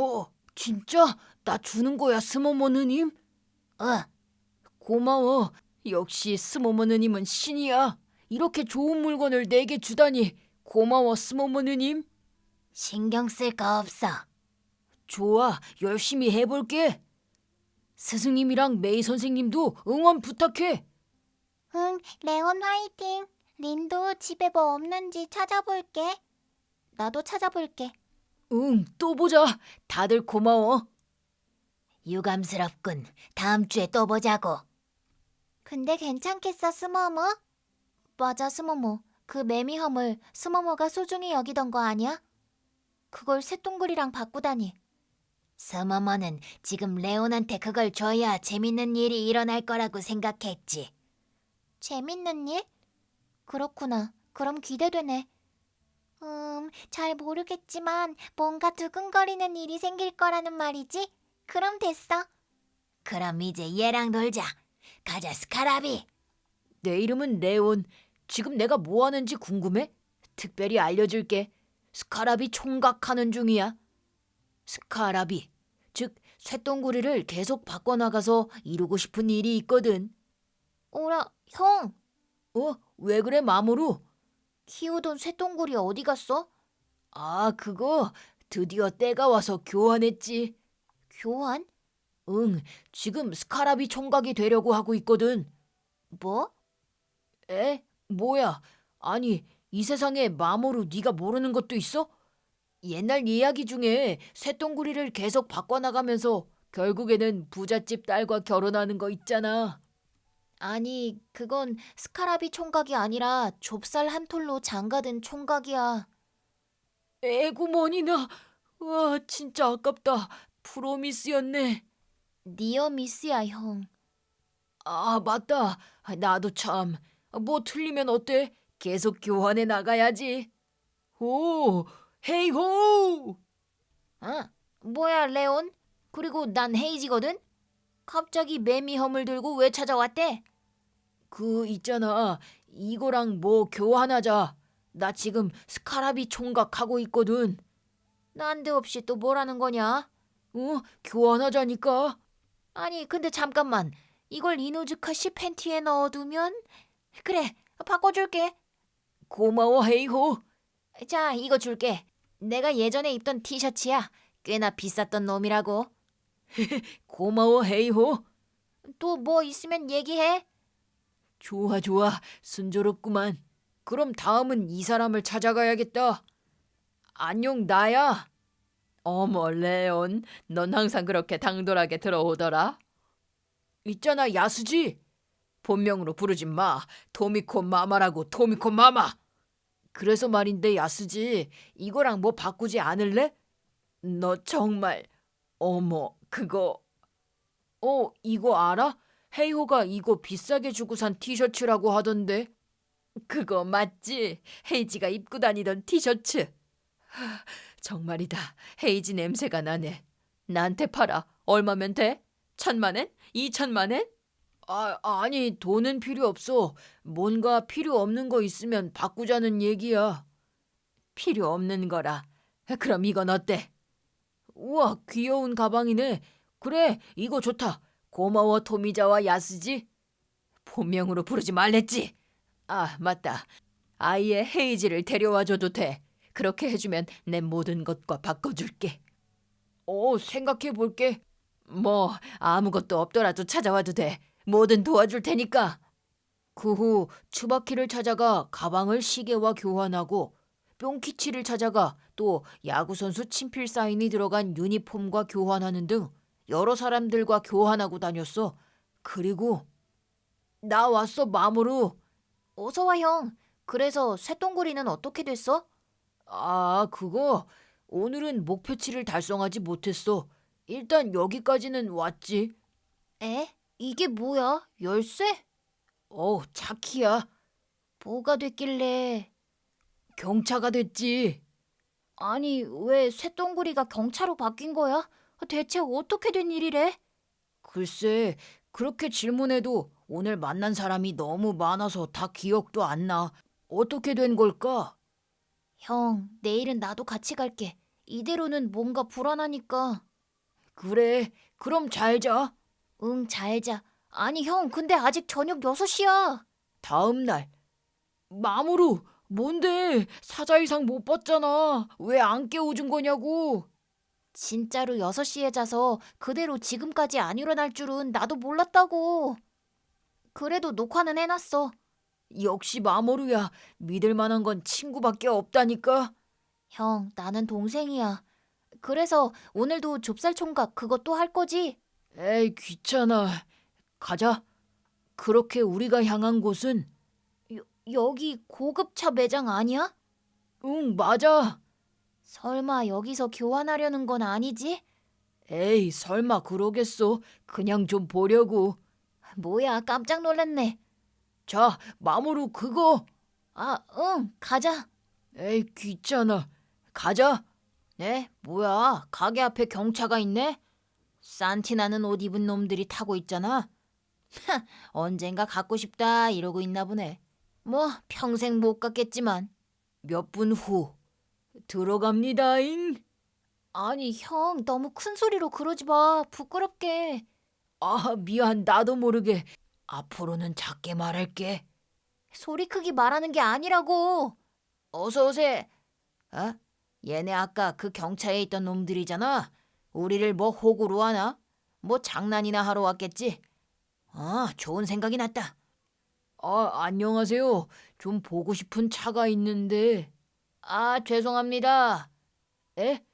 어, 진짜? 나 주는 거야, 스모모 누님? 어, 고마워. 역시 스모모 누님은 신이야. 이렇게 좋은 물건을 내게 주다니. 고마워, 스모모 누님. 신경 쓸 거 없어. 좋아, 열심히 해볼게. 스승님이랑 메이 선생님도 응원 부탁해. 응, 레온 화이팅. 린도 집에 뭐 없는지 찾아볼게. 나도 찾아볼게. 응, 또 보자. 다들 고마워. 유감스럽군. 다음 주에 또 보자고. 근데 괜찮겠어, 스모모? 맞아, 스모모. 그 매미허물 스모모가 소중히 여기던 거 아니야? 그걸 새똥구리랑 바꾸다니. 스모모는 지금 레온한테 그걸 줘야 재밌는 일이 일어날 거라고 생각했지. 재밌는 일? 그렇구나. 그럼 기대되네. 음, 잘 모르겠지만 뭔가 두근거리는 일이 생길 거라는 말이지? 그럼 됐어. 그럼 이제 얘랑 놀자. 가자, 스카라비. 내 이름은 레온. 지금 내가 뭐 하는지 궁금해? 특별히 알려줄게. 스카라비 총각하는 중이야. 스카라비, 즉 쇳덩구리를 계속 바꿔나가서 이루고 싶은 일이 있거든. 오라, 형. 어? 왜 그래 마모루? 키우던 쇳덩구리 어디 갔어? 아, 그거 드디어 때가 와서 교환했지. 교환? 응, 지금 스카라비 총각이 되려고 하고 있거든. 뭐? 에? 뭐야? 아니, 이 세상에 마모루 네가 모르는 것도 있어? 옛날 이야기 중에 쇳덩구리를 계속 바꿔나가면서 결국에는 부잣집 딸과 결혼하는 거 있잖아. 아니, 그건 스카라비 총각이 아니라 좁쌀 한 톨로 장가든 총각이야. 에구머니나. 와, 진짜 아깝다. 프로미스였네. 니어 미스야, 형. 아, 맞다. 나도 참. 뭐 틀리면 어때? 계속 교환해 나가야지. 오, 헤이호! 응? 뭐야, 레온? 그리고 난 헤이지거든? 갑자기 매미험을 들고 왜 찾아왔대? 그 있잖아. 이거랑 뭐 교환하자. 나 지금 스카라비 총각 하고 있거든. 난데없이 또 뭐라는 거냐? 어, 교환하자니까. 아니, 근데 잠깐만. 이걸 이노즈카 씨 팬티에 넣어두면? 그래, 바꿔줄게. 고마워, 헤이호. 자, 이거 줄게. 내가 예전에 입던 티셔츠야. 꽤나 비쌌던 놈이라고. 고마워, 헤이호. 또 뭐 있으면 얘기해. 좋아, 좋아. 순조롭구만. 그럼 다음은 이 사람을 찾아가야겠다. 안녕, 나야. 어머, 레온. 넌 항상 그렇게 당돌하게 들어오더라. 있잖아, 야수지. 본명으로 부르지 마. 토미코 마마라고, 토미코 마마. 그래서 말인데, 야수지. 이거랑 뭐 바꾸지 않을래? 너 정말, 어머, 그거. 어, 이거 알아? 헤이호가 이거 비싸게 주고 산 티셔츠라고 하던데. 그거 맞지? 헤이지가 입고 다니던 티셔츠. 하, 정말이다. 헤이지 냄새가 나네. 나한테 팔아. 얼마면 돼? 천만 엔? 이천만 엔? 아, 아니, 돈은 필요 없어. 뭔가 필요 없는 거 있으면 바꾸자는 얘기야. 필요 없는 거라. 그럼 이건 어때? 우와, 귀여운 가방이네. 그래, 이거 좋다. 고마워, 토미자와 야스지. 본명으로 부르지 말랬지. 아, 맞다. 아이의 헤이지를 데려와줘도 돼. 그렇게 해주면 내 모든 것과 바꿔줄게. 오, 생각해 볼게. 뭐 아무것도 없더라도 찾아와도 돼. 뭐든 도와줄 테니까. 그 후 추바키를 찾아가 가방을 시계와 교환하고 뿅키치를 찾아가 또 야구 선수 친필 사인이 들어간 유니폼과 교환하는 등 여러 사람들과 교환하고 다녔어. 그리고 나 왔어 마모루. 어서 와, 형. 그래서 쇳덩구리는 어떻게 됐어? 아, 그거 오늘은 목표치를 달성하지 못했어. 일단 여기까지는 왔지. 에? 이게 뭐야? 열쇠? 어, 차키야. 뭐가 됐길래? 경차가 됐지. 아니, 왜 쇳덩구리가 경차로 바뀐 거야? 대체 어떻게 된 일이래? 글쎄, 그렇게 질문해도 오늘 만난 사람이 너무 많아서 다 기억도 안 나. 어떻게 된 걸까? 형, 내일은 나도 같이 갈게. 이대로는 뭔가 불안하니까. 그래, 그럼 잘 자. 응, 잘 자. 아니, 형, 근데 아직 저녁 6시야. 다음 날. 마무루, 뭔데? 사자 이상 못 봤잖아. 왜 안 깨워준 거냐고. 진짜로 6시에 자서 그대로 지금까지 안 일어날 줄은 나도 몰랐다고. 그래도 녹화는 해놨어. 역시 마모루야. 믿을 만한 건 친구밖에 없다니까. 형, 나는 동생이야. 그래서 오늘도 좁쌀 총각 그것도 할 거지? 에이, 귀찮아. 가자. 그렇게 우리가 향한 곳은 여기 고급차 매장 아니야? 응, 맞아. 설마 여기서 교환하려는 건 아니지? 에이, 설마 그러겠어. 그냥 좀 보려고. 뭐야, 깜짝 놀랐네. 자, 마모루 그거. 아, 응, 가자. 에이, 귀찮아. 가자. 네, 뭐야, 가게 앞에 경차가 있네? 산티나는 옷 입은 놈들이 타고 있잖아. 언젠가 갖고 싶다 이러고 있나 보네. 뭐 평생 못 갖겠지만. 몇 분 후. 들어갑니다잉. 아니 형 너무 큰 소리로 그러지 마. 부끄럽게. 아, 미안. 나도 모르게. 앞으로는 작게 말할게. 소리 크기 말하는 게 아니라고. 어서 오세. 어? 얘네 아까 그 경차에 있던 놈들이잖아. 우리를 뭐 호구로 하나? 뭐 장난이나 하러 왔겠지? 아, 좋은 생각이 났다. 아, 안녕하세요. 좀 보고 싶은 차가 있는데. 아, 죄송합니다. 에?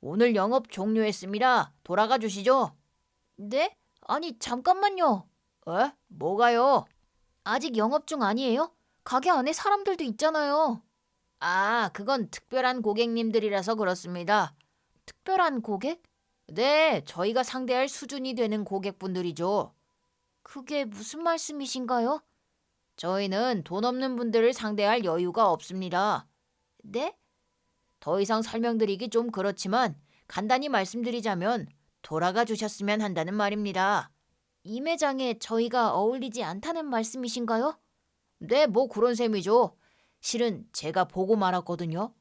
오늘 영업 종료했습니다. 돌아가 주시죠. 네? 아니 잠깐만요. 어? 뭐가요? 아직 영업 중 아니에요? 가게 안에 사람들도 있잖아요. 아, 그건 특별한 고객님들이라서 그렇습니다. 특별한 고객? 네, 저희가 상대할 수준이 되는 고객분들이죠. 그게 무슨 말씀이신가요? 저희는 돈 없는 분들을 상대할 여유가 없습니다. 네? 더 이상 설명드리기 좀 그렇지만 간단히 말씀드리자면 돌아가 주셨으면 한다는 말입니다. 이 매장에 저희가 어울리지 않다는 말씀이신가요? 네, 뭐 그런 셈이죠. 실은 제가 보고 말았거든요.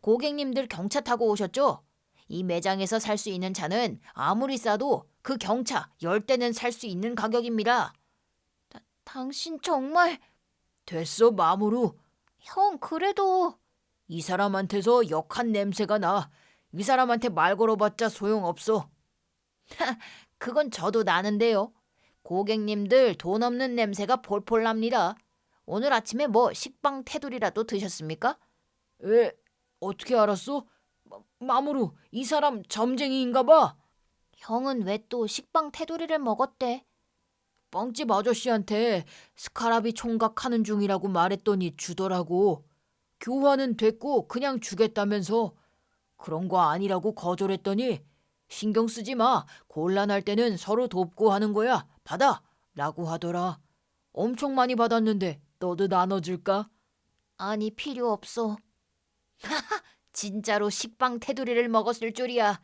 고객님들 경차 타고 오셨죠? 이 매장에서 살 수 있는 차는 아무리 싸도 그 경차 10대는 살 수 있는 가격입니다. 당신 정말 됐어, 마무루. 형 그래도 이 사람한테서 역한 냄새가 나. 이 사람한테 말 걸어봤자 소용없어. 그건 저도 나는데요. 고객님들 돈 없는 냄새가 폴폴 납니다. 오늘 아침에 뭐 식빵 테두리라도 드셨습니까? 에, 어떻게 알았어? 마, 마무루, 이 사람 점쟁이인가 봐. 형은 왜 또 식빵 테두리를 먹었대? 빵집 아저씨한테 스카라비 총각 하는 중이라고 말했더니 주더라고. 교환은 됐고 그냥 주겠다면서 그런 거 아니라고 거절했더니 신경 쓰지 마. 곤란할 때는 서로 돕고 하는 거야. 받아. 라고 하더라. 엄청 많이 받았는데 너도 나눠줄까? 아니 필요 없어. 진짜로 식빵 테두리를 먹었을 줄이야.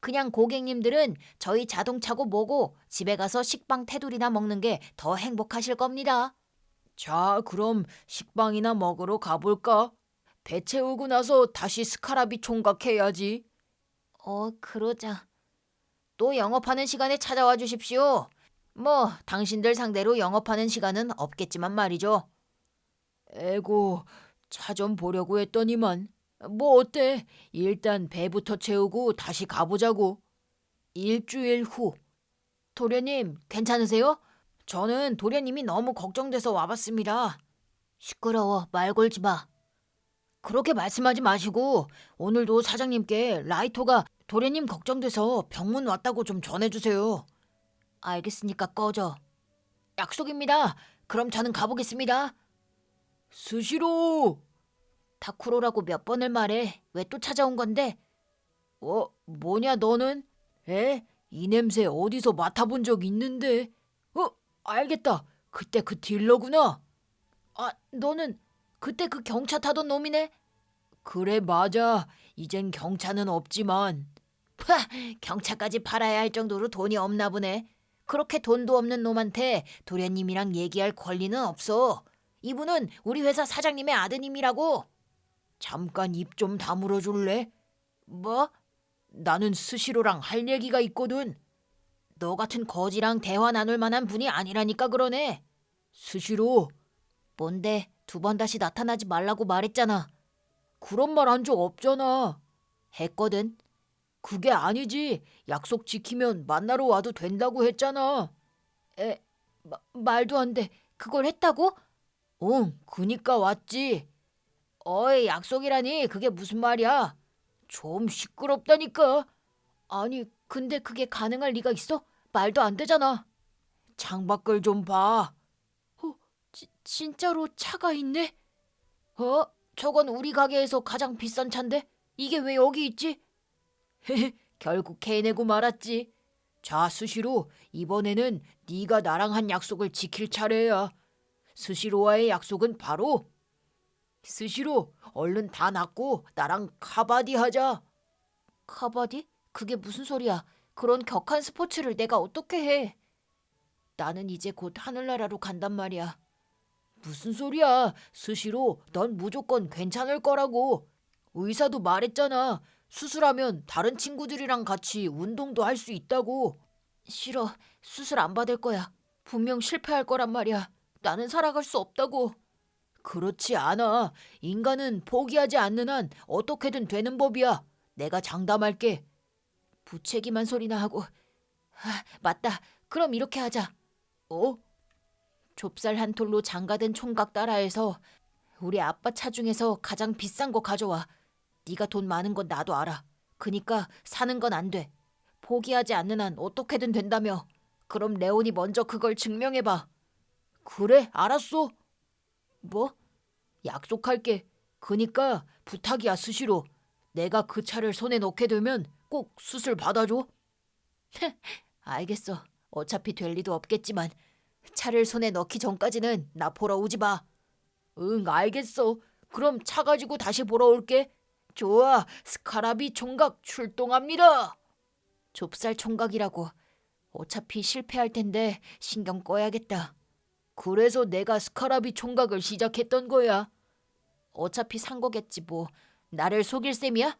그냥 고객님들은 저희 자동차고 뭐고 집에 가서 식빵 테두리나 먹는 게 더 행복하실 겁니다. 자, 그럼 식빵이나 먹으러 가볼까? 배 채우고 나서 다시 스카라비 총각 해야지. 어 그러자. 또 영업하는 시간에 찾아와 주십시오. 뭐, 당신들 상대로 영업하는 시간은 없겠지만 말이죠. 에고, 차 좀 보려고 했더니만. 뭐 어때? 일단 배부터 채우고 다시 가보자고. 일주일 후. 도련님, 괜찮으세요? 저는 도련님이 너무 걱정돼서 와봤습니다. 시끄러워 말 걸지 마. 그렇게 말씀하지 마시고 오늘도 사장님께 라이토가 도련님 걱정돼서 병문 왔다고 좀 전해주세요. 알겠으니까 꺼져. 약속입니다. 그럼 저는 가보겠습니다. 스시로! 타쿠로라고 몇 번을 말해. 왜 또 찾아온 건데? 어, 뭐냐 너는? 에? 이 냄새 어디서 맡아본 적 있는데? 어, 알겠다. 그때 그 딜러구나. 아, 너는 그때 그 경차 타던 놈이네? 그래, 맞아. 이젠 경차는 없지만. 하, 경차까지 팔아야 할 정도로 돈이 없나 보네. 그렇게 돈도 없는 놈한테 도련님이랑 얘기할 권리는 없어. 이분은 우리 회사 사장님의 아드님이라고. 잠깐 입 좀 다물어 줄래? 뭐? 나는 스시로랑 할 얘기가 있거든. 너 같은 거지랑 대화 나눌 만한 분이 아니라니까 그러네. 스시로. 뭔데? 두 번 다시 나타나지 말라고 말했잖아. 그런 말 한 적 없잖아. 했거든. 그게 아니지. 약속 지키면 만나러 와도 된다고 했잖아. 에, 마, 말도 안 돼. 그걸 했다고? 응, 그니까 왔지. 어이, 약속이라니 그게 무슨 말이야? 좀 시끄럽다니까. 아니, 근데 그게 가능할 리가 있어? 말도 안 되잖아. 창밖을 좀 봐. 어, 지, 진짜로 차가 있네? 어? 저건 우리 가게에서 가장 비싼 차인데 이게 왜 여기 있지? 결국 해내고 말았지. 자, 스시로 이번에는 네가 나랑 한 약속을 지킬 차례야. 스시로와의 약속은 바로 스시로 얼른 다 낫고 나랑 카바디 하자. 카바디? 그게 무슨 소리야? 그런 격한 스포츠를 내가 어떻게 해? 나는 이제 곧 하늘나라로 간단 말이야. 무슨 소리야? 스시로 넌 무조건 괜찮을 거라고. 의사도 말했잖아. 수술하면 다른 친구들이랑 같이 운동도 할 수 있다고. 싫어. 수술 안 받을 거야. 분명 실패할 거란 말이야. 나는 살아갈 수 없다고. 그렇지 않아. 인간은 포기하지 않는 한 어떻게든 되는 법이야. 내가 장담할게. 부채기만 소리나 하고. 아, 맞다. 그럼 이렇게 하자. 어? 좁쌀 한 톨로 장가든 총각 따라해서 우리 아빠 차 중에서 가장 비싼 거 가져와. 네가 돈 많은 건 나도 알아. 그니까 사는 건 안 돼. 포기하지 않는 한 어떻게든 된다며. 그럼 레온이 먼저 그걸 증명해 봐. 그래, 알았어. 뭐? 약속할게. 그니까 부탁이야, 스시로. 내가 그 차를 손에 넣게 되면 꼭 수술 받아줘. 알겠어. 어차피 될 리도 없겠지만 차를 손에 넣기 전까지는 나 보러 오지 마. 응, 알겠어. 그럼 차 가지고 다시 보러 올게. 좋아, 스카라비 총각 출동합니다. 좁쌀 총각이라고. 어차피 실패할 텐데 신경 꺼야겠다. 그래서 내가 스카라비 총각을 시작했던 거야. 어차피 산 거겠지 뭐. 나를 속일 셈이야?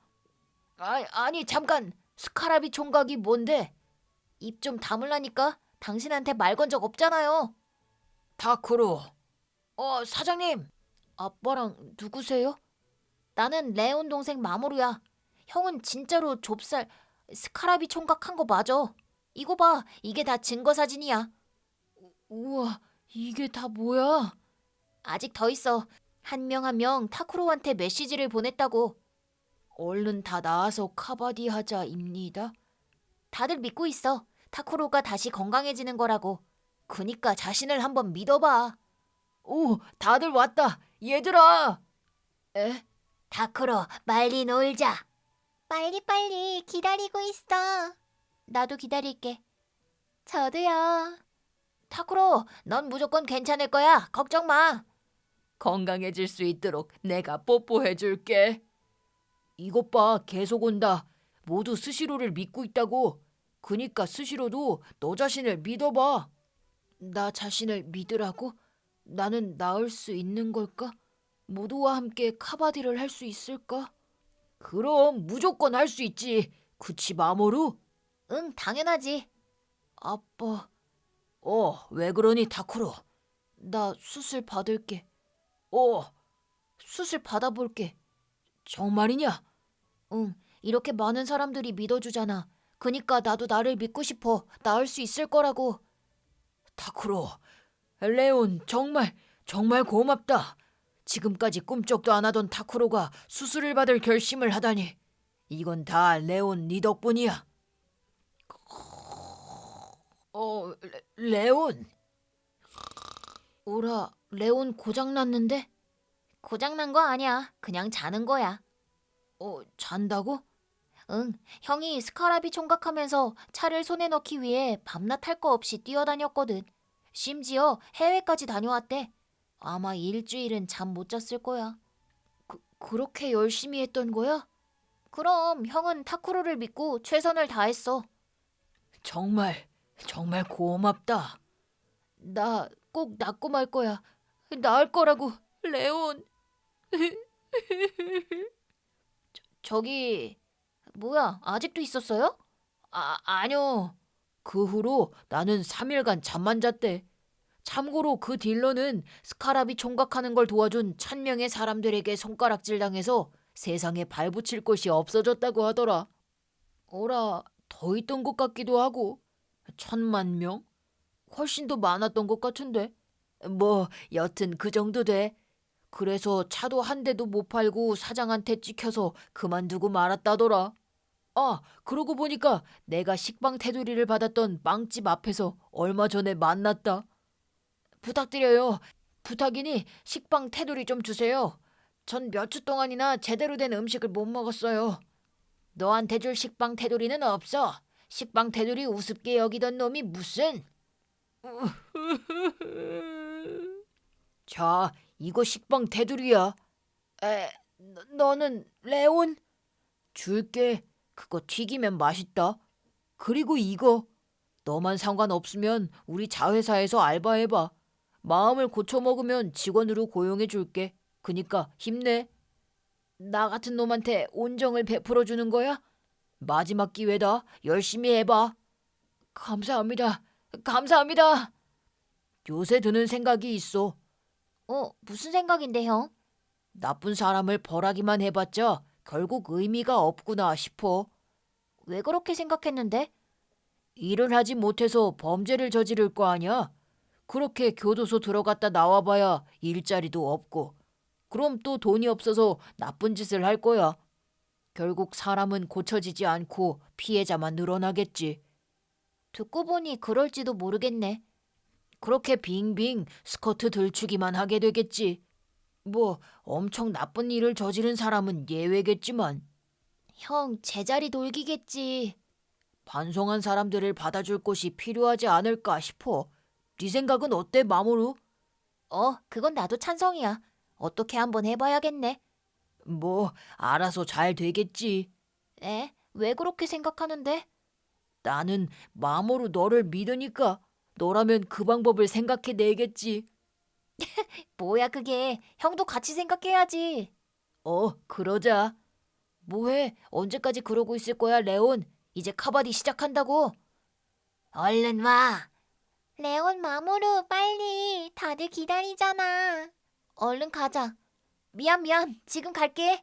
아, 아니 잠깐. 스카라비 총각이 뭔데? 입 좀 다물라니까. 당신한테 말 건 적 없잖아요. 다크로. 어, 사장님. 아빠랑 누구세요? 나는 레온 동생 마모루야. 형은 진짜로 좁쌀 스카라비 총각 한 거 맞아. 이거 봐. 이게 다 증거 사진이야. 우와, 이게 다 뭐야? 아직 더 있어. 한 명 한 명 타쿠로한테 메시지를 보냈다고. 얼른 다 나와서 카바디 하자입니다. 다들 믿고 있어. 타쿠로가 다시 건강해지는 거라고. 그니까 자신을 한번 믿어봐. 오, 다들 왔다. 얘들아. 에? 타쿠로, 빨리 놀자. 빨리 빨리 기다리고 있어. 나도 기다릴게. 저도요. 타쿠로, 넌 무조건 괜찮을 거야. 걱정 마. 건강해질 수 있도록 내가 뽀뽀해 줄게. 이것 봐, 계속 온다. 모두 스시로를 믿고 있다고. 그니까 스시로도 너 자신을 믿어봐. 나 자신을 믿으라고? 나는 나을 수 있는 걸까? 모두와 함께 카바디를 할 수 있을까? 그럼 무조건 할 수 있지. 그치 마모루? 응, 당연하지. 아빠. 어, 왜 그러니 타쿠로? 나 수술 받을게. 어, 수술 받아볼게. 정말이냐? 응, 이렇게 많은 사람들이 믿어주잖아. 그니까 나도 나를 믿고 싶어. 나을 수 있을 거라고. 타쿠로, 레온 정말 정말 고맙다. 지금까지 꿈쩍도 안 하던 타쿠로가 수술을 받을 결심을 하다니. 이건 다 레온 네 덕분이야. 어, 레, 레온. 오라, 레온 고장 났는데? 고장 난 거 아니야. 그냥 자는 거야. 어, 잔다고? 응, 형이 스카라비 총각하면서 차를 손에 넣기 위해 밤낮 할 거 없이 뛰어다녔거든. 심지어 해외까지 다녀왔대. 아마 일주일은 잠 못 잤을 거야. 그, 그렇게 열심히 했던 거야? 그럼 형은 타쿠로를 믿고 최선을 다했어. 정말, 정말 고맙다. 나 꼭 낫고 말 거야. 나을 거라고, 레온. 저, 저기, 뭐야, 아직도 있었어요? 아, 아니요. 그 후로 나는 3일간 잠만 잤대. 참고로 그 딜러는 스카랍이 총각하는 걸 도와준 천 명의 사람들에게 손가락질 당해서 세상에 발붙일 곳이 없어졌다고 하더라. 어라, 더 있던 것 같기도 하고. 천만 명? 훨씬 더 많았던 것 같은데. 뭐, 여튼 그 정도 돼. 그래서 차도 한 대도 못 팔고 사장한테 찍혀서 그만두고 말았다더라. 아, 그러고 보니까 내가 식빵 테두리를 받았던 빵집 앞에서 얼마 전에 만났다. 부탁드려요. 부탁이니 식빵 테두리 좀 주세요. 전 몇 주 동안이나 제대로 된 음식을 못 먹었어요. 너한테 줄 식빵 테두리는 없어. 식빵 테두리 우습게 여기던 놈이 무슨? 자, 이거 식빵 테두리야. 에, 너, 너는 레온? 줄게. 그거 튀기면 맛있다. 그리고 이거 너만 상관없으면 우리 자회사에서 알바해봐. 마음을 고쳐 먹으면 직원으로 고용해 줄게. 그니까 힘내. 나 같은 놈한테 온정을 베풀어 주는 거야? 마지막 기회다. 열심히 해봐. 감사합니다. 감사합니다. 요새 드는 생각이 있어. 어, 무슨 생각인데, 형? 나쁜 사람을 벌하기만 해봤자 결국 의미가 없구나 싶어. 왜 그렇게 생각했는데? 일을 하지 못해서 범죄를 저지를 거 아니야? 그렇게 교도소 들어갔다 나와봐야 일자리도 없고, 그럼 또 돈이 없어서 나쁜 짓을 할 거야. 결국 사람은 고쳐지지 않고 피해자만 늘어나겠지. 듣고 보니 그럴지도 모르겠네. 그렇게 빙빙 스커트 들추기만 하게 되겠지. 뭐 엄청 나쁜 일을 저지른 사람은 예외겠지만 형, 제자리 돌기겠지. 반성한 사람들을 받아줄 곳이 필요하지 않을까 싶어. 네 생각은 어때, 마모루? 어, 그건 나도 찬성이야. 어떻게 한번 해봐야겠네. 뭐 알아서 잘 되겠지. 에? 왜 그렇게 생각하는데? 나는 마모루 너를 믿으니까 너라면 그 방법을 생각해 내겠지. 뭐야, 그게. 형도 같이 생각해야지. 어, 그러자. 뭐해? 언제까지 그러고 있을 거야, 레온? 이제 카바디 시작한다고. 얼른 와. 레온 마모루 빨리. 다들 기다리잖아. 얼른 가자. 미안 미안. 지금 갈게.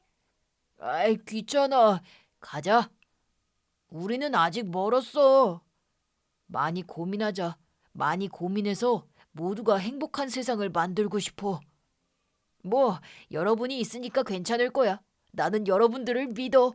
아이, 귀찮아. 가자. 우리는 아직 멀었어. 많이 고민하자. 많이 고민해서 모두가 행복한 세상을 만들고 싶어. 뭐, 여러분이 있으니까 괜찮을 거야. 나는 여러분들을 믿어.